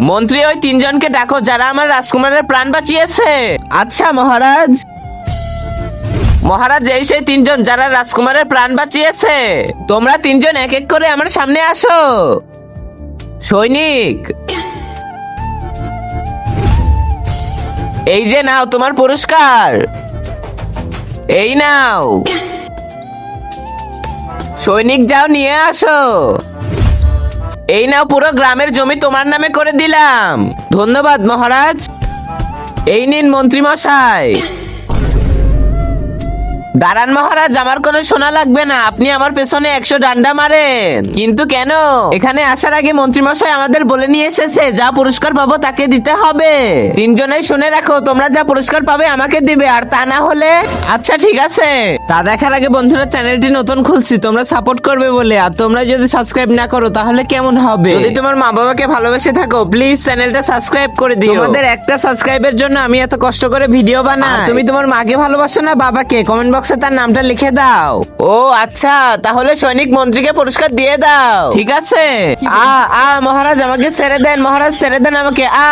মন্ত্রী ওই তিনজনকে ডাকো যারা আমার রাজকুমারের প্রাণ বাঁচিয়েছে। আচ্ছা মহারাজ। মহারাজ এই সেই তিনজন যারা রাজকুমারের প্রাণ বাঁচিয়েছে। তোমরা তিনজন এক এক করে আমার সামনে আসো। সৈনিক। এই যে নাও তোমার পুরস্কার। এই নাও। সৈনিক যাও নিয়ে আসো। এই নাও পুরো গ্রামের জমি তোমার নামে করে দিলাম। ধন্যবাদ মহারাজ। এই নিন মন্ত্রী মশাই। দাঁড়ান মহারাজ আমার কোনো সোনা লাগবে না। আপনি আমার পেছনে একশো ডান্ডা মারেন। কিন্তু কেন? এখানে আসার আগে মন্ত্রীমশাই আমাদের বলে নিয়ে এসেছে যা পুরস্কার পাবো তাকে দিতে হবে। তিনজনেই শুনে রাখো তোমরা যা পুরস্কার পাবে আমাকে দিবে আর তা না হলে আচ্ছা ঠিক আছে। তা দেখার আগে বন্ধুরা চ্যানেলটি নতুন খুলছি তোমরা সাপোর্ট করবে বলে। আর তোমরা যদি সাবস্ক্রাইব না করো তাহলে কেমন হবে? যদি তোমার মা বাবাকে ভালোবেসে থাকো প্লিজ চ্যানেলটা সাবস্ক্রাইব করে দিও। তোমাদের একটা সাবস্ক্রাইবের জন্য আমি এত কষ্ট করে ভিডিও বানাই। তুমি তোমার মাকে ভালোবাসো না বাবাকে? কমেন্ট বক্সে তার নামটা লিখে দাও। ও আচ্ছা তাহলে সৈনিক মন্ত্রীকে পুরস্কার দিয়ে দাও। ঠিক আছে। আ আ মহারাজ আমাকে ছেড়ে দেন মহারাজ ছেড়ে দেন আমাকে। আ।